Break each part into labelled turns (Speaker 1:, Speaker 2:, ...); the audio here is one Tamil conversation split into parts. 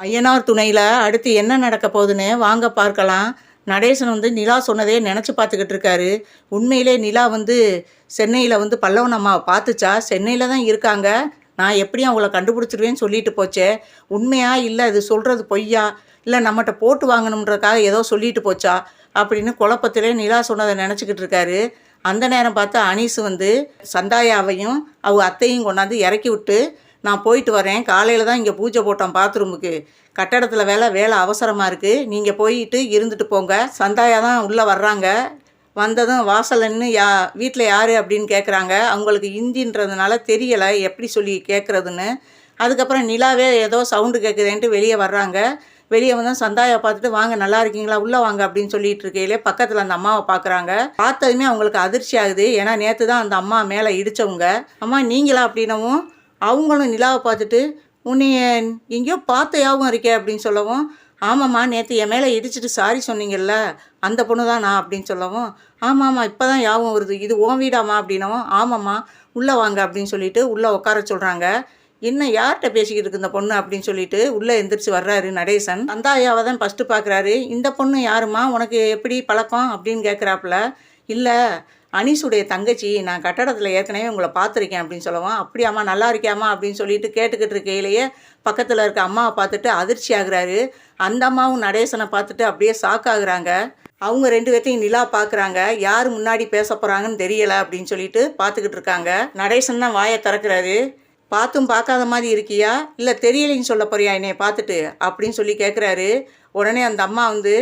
Speaker 1: ஐயனார் துணையில் அடுத்து என்ன நடக்க போகுதுன்னு வாங்க பார்க்கலாம். நடேசன் வந்து நிலா சொன்னதே நினச்சி பார்த்துக்கிட்டு இருக்காரு. உண்மையிலே நிலா வந்து சென்னையில் வந்து பல்லவன் அம்மாவை பார்த்துச்சா? சென்னையில் தான் இருக்காங்க. நான் எப்படியும் அவங்கள கண்டுபிடிச்சிருவேன்னு சொல்லிட்டு போச்சே. உண்மையா? இல்லை இது சொல்கிறது பொய்யா? இல்லை நம்மகிட்ட போட்டு வாங்கணுன்றதுக்காக ஏதோ சொல்லிட்டு போச்சா? அப்படின்னு குழப்பத்திலே நிலா சொன்னதை நினச்சிக்கிட்டு இருக்காரு. அந்த நேரம் பார்த்து அனீஸ் வந்து சந்தாயாவையும் அவங்க அத்தையும் கொண்டாந்து இறக்கி விட்டு நான் போயிட்டு வரேன். காலையில் தான் இங்கே பூஜை போட்டோம் பாத்ரூமுக்கு. கட்டடத்தில் வேலை வேலை அவசரமாக இருக்குது நீங்கள் போயிட்டு இருந்துட்டு போங்க. சந்தாயா தான் உள்ளே வர்றாங்க. வந்ததும் வாசலன்னு யா வீட்டில் யார் அப்படின்னு கேட்குறாங்க அவங்களுக்கு ஹிந்தின்றதுனால தெரியலை எப்படி சொல்லி கேட்குறதுன்னு அதுக்கப்புறம் நிலாவே ஏதோ சவுண்டு கேட்குதேன்ட்டு வெளியே வர்றாங்க. வெளியே வந்து சந்தாயை பார்த்துட்டு வாங்க நல்லா இருக்கீங்களா? உள்ளே வாங்க அப்படின்னு சொல்லிட்டு இருக்கையிலே பக்கத்தில் அந்த அம்மாவை பார்க்குறாங்க பார்த்ததுமே அவங்களுக்கு அதிர்ச்சி ஆகுது. ஏன்னா நேற்று தான் அந்த அம்மா மேலே இடித்தவங்க அம்மா நீங்களா? அப்படின்னவும் அவங்களும் நிலாவை பார்த்துட்டு உன்னைய எங்கேயோ பார்த்த ஞாபகம் இருக்கே அப்படின்னு சொல்லவும் ஆமாம்மா நேற்று என் மேலே இடிச்சிட்டு சாரி சொன்னீங்கல்ல அந்த பொண்ணு தான் நான் அப்படின்னு சொல்லவும் ஆமாம்மா இப்போ தான் ஞாபகம் வருது. இது ஓன் வீடாம்மா அப்படின்னவும் ஆமாம்மா உள்ளே வாங்க அப்படின்னு சொல்லிட்டு உள்ளே உட்கார சொல்கிறாங்க என்ன யார்கிட்ட பேசிக்கிட்டு இருக்கு இந்த பொண்ணு? அப்படின்னு சொல்லிட்டு உள்ளே எந்திரிச்சு வர்றாரு நடேசன். சந்தாயாவை தான் ஃபஸ்ட்டு பார்க்குறாரு இந்த பொண்ணு யாரும்மா? உனக்கு எப்படி பழக்கம்? அப்படின்னு கேட்குறாப்புல இல்லை அனீஷுடைய தங்கச்சி நான் கட்டடத்தில் ஏற்கனவே உங்களை பார்த்துருக்கேன் அப்படின்னு சொல்லுவான் அப்படியாம்மா நல்லா இருக்கியாம்மா? அப்படின்னு சொல்லிட்டு கேட்டுக்கிட்டு இருக்கையிலேயே பக்கத்தில் இருக்க அம்மாவை பார்த்துட்டு அதிர்ச்சி ஆகுறாரு. அந்த அம்மாவும் நடேசனை பார்த்துட்டு அப்படியே சாக்காகிறாங்க அவங்க ரெண்டு பேர்த்தையும் நிலா பார்க்குறாங்க. யார் முன்னாடி பேச போகிறாங்கன்னு தெரியலை அப்படின்னு சொல்லிட்டு பார்த்துக்கிட்டு இருக்காங்க. நடேசன் தான் வாயை திறக்கிறாரு. பார்த்தும் பார்க்காத மாதிரி இருக்கியா? இல்லை தெரியலைன்னு சொல்ல போறியா என்னைய பார்த்துட்டு? அப்படின்னு சொல்லி கேட்குறாரு உடனே அந்த அம்மா வந்து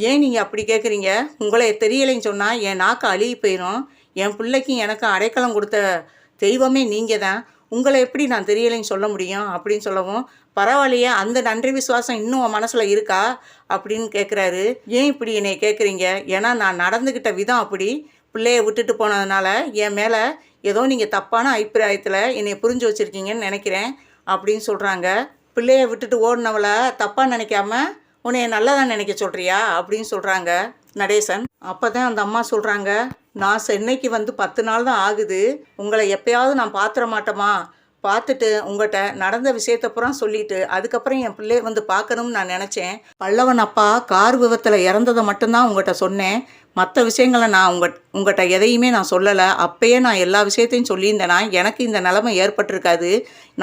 Speaker 1: ஏன் நீங்கள் அப்படி கேட்குறீங்க உங்களை தெரியலைன்னு சொன்னால் என் நாக்கு அழுகி போயிடும் என் பிள்ளைக்கும் எனக்கு அடைக்கலம் கொடுத்த தெய்வமே நீங்கள் தான் உங்களை எப்படி நான் தெரியலைன்னு சொல்ல முடியும்? அப்படின்னு சொல்லவும் பரவாயில்லையே அந்த நன்றி விசுவாசம் இன்னும் உன் மனசில் இருக்கா? அப்படின்னு கேட்குறாரு ஏன் இப்படி என்னை கேட்குறீங்க ஏன்னா நான் நடந்துக்கிட்ட விதம் அப்படி. பிள்ளைய விட்டுட்டு போனதுனால என் மேலே ஏதோ நீங்கள் தப்பான அபிப்பிராயத்தில் என்னை புரிஞ்சு வச்சுருக்கீங்கன்னு நினைக்கிறேன் அப்படின்னு சொல்கிறாங்க பிள்ளைய விட்டுட்டு ஓடினவளை தப்பாக நினைக்காம உன்னைய நல்லதான் நினைக்க சொல்கிறியா அப்படின்னு சொல்கிறாங்க நடேசன். அப்போ தான் அந்த அம்மா சொல்கிறாங்க நான் சென்னைக்கு வந்து பத்து நாள் தான் ஆகுது. உங்களை எப்பயாவது நான் பாத்திர மாட்டோமா பார்த்துட்டு உங்கள்கிட்ட நடந்த விஷயத்த பூரா சொல்லிட்டு அதுக்கப்புறம் என் பிள்ளைய வந்து பார்க்கணும்னு நான் நினச்சேன். பல்லவன் அப்பா கார் விபத்தில் இறந்ததை மட்டும்தான் உங்கள்கிட்ட சொன்னேன். மற்ற விஷயங்களை நான் உங்க உங்கள்கிட்ட எதையுமே நான் சொல்லலை. அப்பயே நான் எல்லா விஷயத்தையும் சொல்லியிருந்தேனா எனக்கு இந்த நிலமை ஏற்பட்டிருக்காது.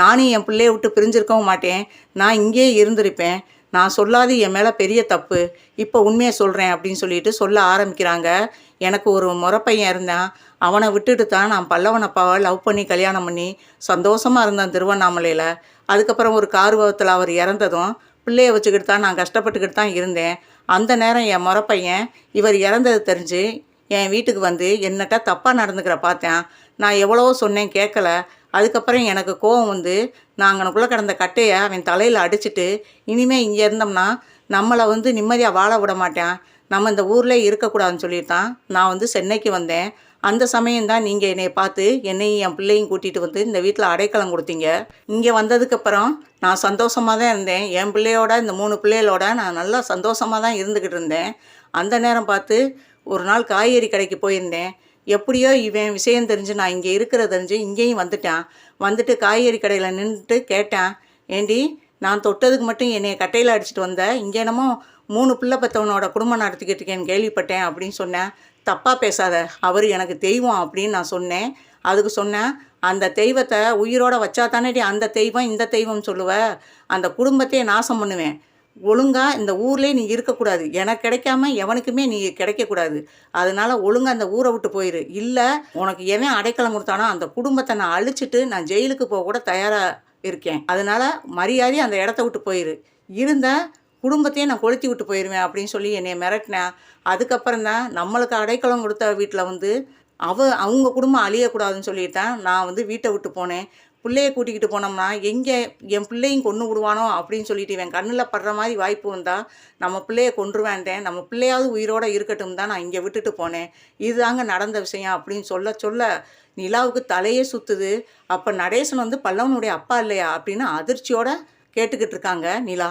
Speaker 1: நானும் என் பிள்ளைய விட்டு பிரிஞ்சிருக்கவும் மாட்டேன். நான் இங்கேயே இருந்திருப்பேன். நான் சொல்லாது என் மேலே பெரிய தப்பு. இப்போ உண்மையை சொல்கிறேன் அப்படின்னு சொல்லிட்டு சொல்ல ஆரம்பிக்கிறாங்க. எனக்கு ஒரு முறப்பையன் இருந்தான். அவனை விட்டுட்டு தான் நான் பல்லவனப்பாவை லவ் பண்ணி கல்யாணம் பண்ணி சந்தோஷமாக இருந்தேன் திருவண்ணாமலையில். அதுக்கப்புறம் ஒரு கார்வத்தில் அவர் இறந்ததும் பிள்ளைய வச்சுக்கிட்டு தான் நான் கஷ்டப்பட்டுக்கிட்டு தான் இருந்தேன். அந்த நேரம் என் முறப்பையன் இவர் இறந்தது தெரிஞ்சு என் வீட்டுக்கு வந்து என்னட்ட தப்பாக நடந்துக்கிற பார்த்தேன். நான் எவ்வளவோ சொன்னேன் கேட்கல. அதுக்கப்புறம் எனக்கு கோவம் வந்து நான் அங்கனக்குள்ளே கிடந்த கட்டையை அவன் தலையில் அடிச்சிட்டு இனிமேல் இங்கே இருந்தோம்னா நம்மளை வந்து நிம்மதியாக வாழ விட மாட்டேன். நம்ம இந்த ஊரில் இருக்கக்கூடாதுன்னு சொல்லிட்டான். நான் வந்து சென்னைக்கு வந்தேன். அந்த சமயம்தான் நீங்கள் என்னை பார்த்து என்னையும் என் பிள்ளையும் கூட்டிகிட்டு வந்து இந்த வீட்டில் அடைக்கலம் கொடுத்தீங்க. இங்கே வந்ததுக்கப்புறம் நான் சந்தோஷமாக தான் இருந்தேன். என் பிள்ளையோட இந்த மூணு பிள்ளைகளோட நான் நல்லா சந்தோஷமாக தான் இருந்துக்கிட்டு இருந்தேன். அந்த நேரம் பார்த்து ஒரு நாள் காய்கறி கடைக்கு போயிருந்தேன். எப்படியோ இவன் விஷயம் தெரிஞ்சு நான் இங்கே இருக்கிறத தெரிஞ்சு இங்கேயும் வந்துட்டான். வந்துட்டு காய்கறி கடையில் நின்றுட்டு கேட்டேன் ஏண்டி நான் தொட்டதுக்கு மட்டும் என்னைய கட்டையில் அடிச்சிட்டு வந்தேன் இங்கே என்னமோ மூணு பிள்ளை பெற்றவனோட குடும்பம் நடத்திக்கிட்டு இருக்கேன்னு கேள்விப்பட்டேன் அப்படின்னு சொன்னேன். தப்பாக பேசாத அவர் எனக்கு தெய்வம் அப்படின்னு நான் சொன்னேன். அதுக்கு சொன்னேன் அந்த தெய்வத்தை உயிரோட வச்சா தானேடி அந்த தெய்வம் இந்த தெய்வம் சொல்லுவ? அந்த குடும்பத்தையே நாசம் பண்ணுவேன். ஒழுங்காக இந்த ஊர்லேயே நீ இருக்கக்கூடாது. எனக்கு கிடைக்காம எவனுக்குமே நீ கிடைக்கக்கூடாது. அதனால ஒழுங்காக அந்த ஊரை விட்டு போயிரு. இல்லை உனக்கு எவன் அடைக்கலம் கொடுத்தானோ அந்த குடும்பத்தை நான் அழிச்சிட்டு நான் ஜெயிலுக்கு போக கூட தயாராக இருக்கேன். அதனால மரியாதை அந்த இடத்த விட்டு போயிரு. இருந்த குடும்பத்தையே நான் கொளுத்தி விட்டு போயிடுவேன் அப்படின்னு சொல்லி என்னை மிரட்டினேன் அதுக்கப்புறம் தான் நம்மளுக்கு அடைக்கலம் கொடுத்த வீட்டில் வந்து அவ அவங்க குடும்பம் அழியக்கூடாதுன்னு சொல்லிட்டேன் நான் வந்து வீட்டை விட்டு போனேன். பிள்ளைய கூட்டிக்கிட்டு போனோம்னா எங்கே என் பிள்ளையும் கொண்டு விடுவானோ அப்படின்னு சொல்லிட்டு இவன் கண்ணில் படுற மாதிரி வாய்ப்பு வந்தால் நம்ம பிள்ளைய கொன்றுவேன்டேன் நம்ம பிள்ளையாவது உயிரோடு இருக்கட்டும் தான் நான் இங்கே விட்டுட்டு போனேன். இதுதாங்க நடந்த விஷயம் அப்படின்னு சொல்ல சொல்ல நிலாவுக்கு தலையே சுற்றுது அப்போ நடேசன் வந்து பல்லவனுடைய அப்பா இல்லையா அப்படின்னு அதிர்ச்சியோட கேட்டுக்கிட்டு இருக்காங்க நிலா.